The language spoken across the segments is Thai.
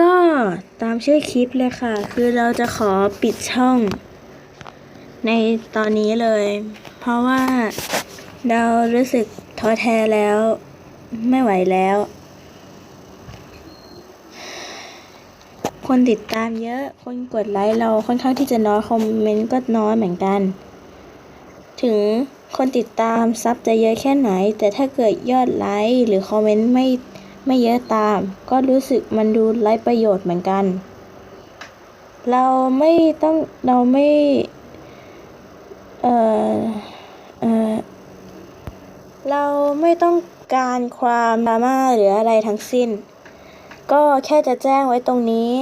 ก็ตามชื่อคลิปเลยค่ะ คือเราจะขอปิดช่อง ในตอนนี้เลย เพราะว่าเรารู้สึกท้อแท้แล้ว ไม่ไหวแล้ว คนติดตามเยอะ คนกดไลค์เราค่อนข้างที่จะน้อย คอมเมนต์ก็น้อยเหมือนกัน ถึงคนติดตามซับจะเยอะแค่ไหน แต่ถ้าเกิดยอดไลค์หรือคอมเมนต์ไม่ ไม่เยอะตาม ก็รู้สึกมันดูไร้ประโยชน์เหมือนกัน เราไม่ต้องเราไม่เออเออเราไม่ต้องการความดราม่าหรืออะไรทั้งสิ้น ก็แค่จะแจ้งไว้ตรงนี้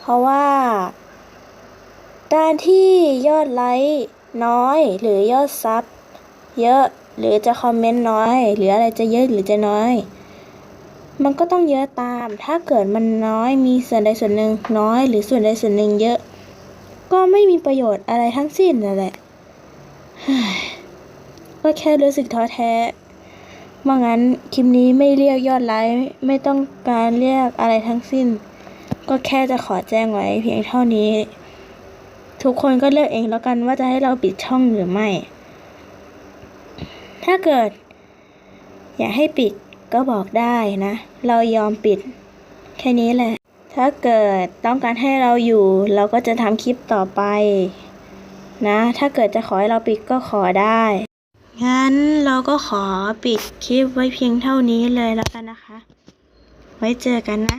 เพราะว่า การที่ยอดไลค์น้อยหรือยอดซับเยอะหรือจะคอมเมนต์น้อย หรืออะไรจะเยอะหรือจะน้อย มันก็ต้องเยอะตาม ถ้าเกิดมันน้อยมีส่วนใดส่วนหนึ่งน้อย หรือส่วนใดส่วนหนึ่งเยอะ ก็ไม่มีประโยชน์อะไรทั้งสิ้นนั่นแหละก็แค่รู้สึกท้อแท้ว่างั้นคลิปนี้ไม่เรียกยอดไลค์ไม่ต้องการเรียกอะไรทั้งสิ้น ก็แค่จะขอแจ้งไว้เพียงเท่านี้ ทุกคนก็เลือกเองแล้วกันว่าจะให้เราปิดช่องหรือไม่ ถ้าเกิด อยากให้ปิด ก็บอกได้นะ เรายอมปิด แค่นี้แหละ ถ้าเกิดต้องการให้เราอยู่ เราก็จะทำคลิปต่อไป นะ ถ้าเกิดจะขอให้เราปิดก็ขอได้งั้นเราก็ขอปิดคลิปไว้เพียงเท่านี้เลยแล้วกันนะคะ ไว้เจอกันนะ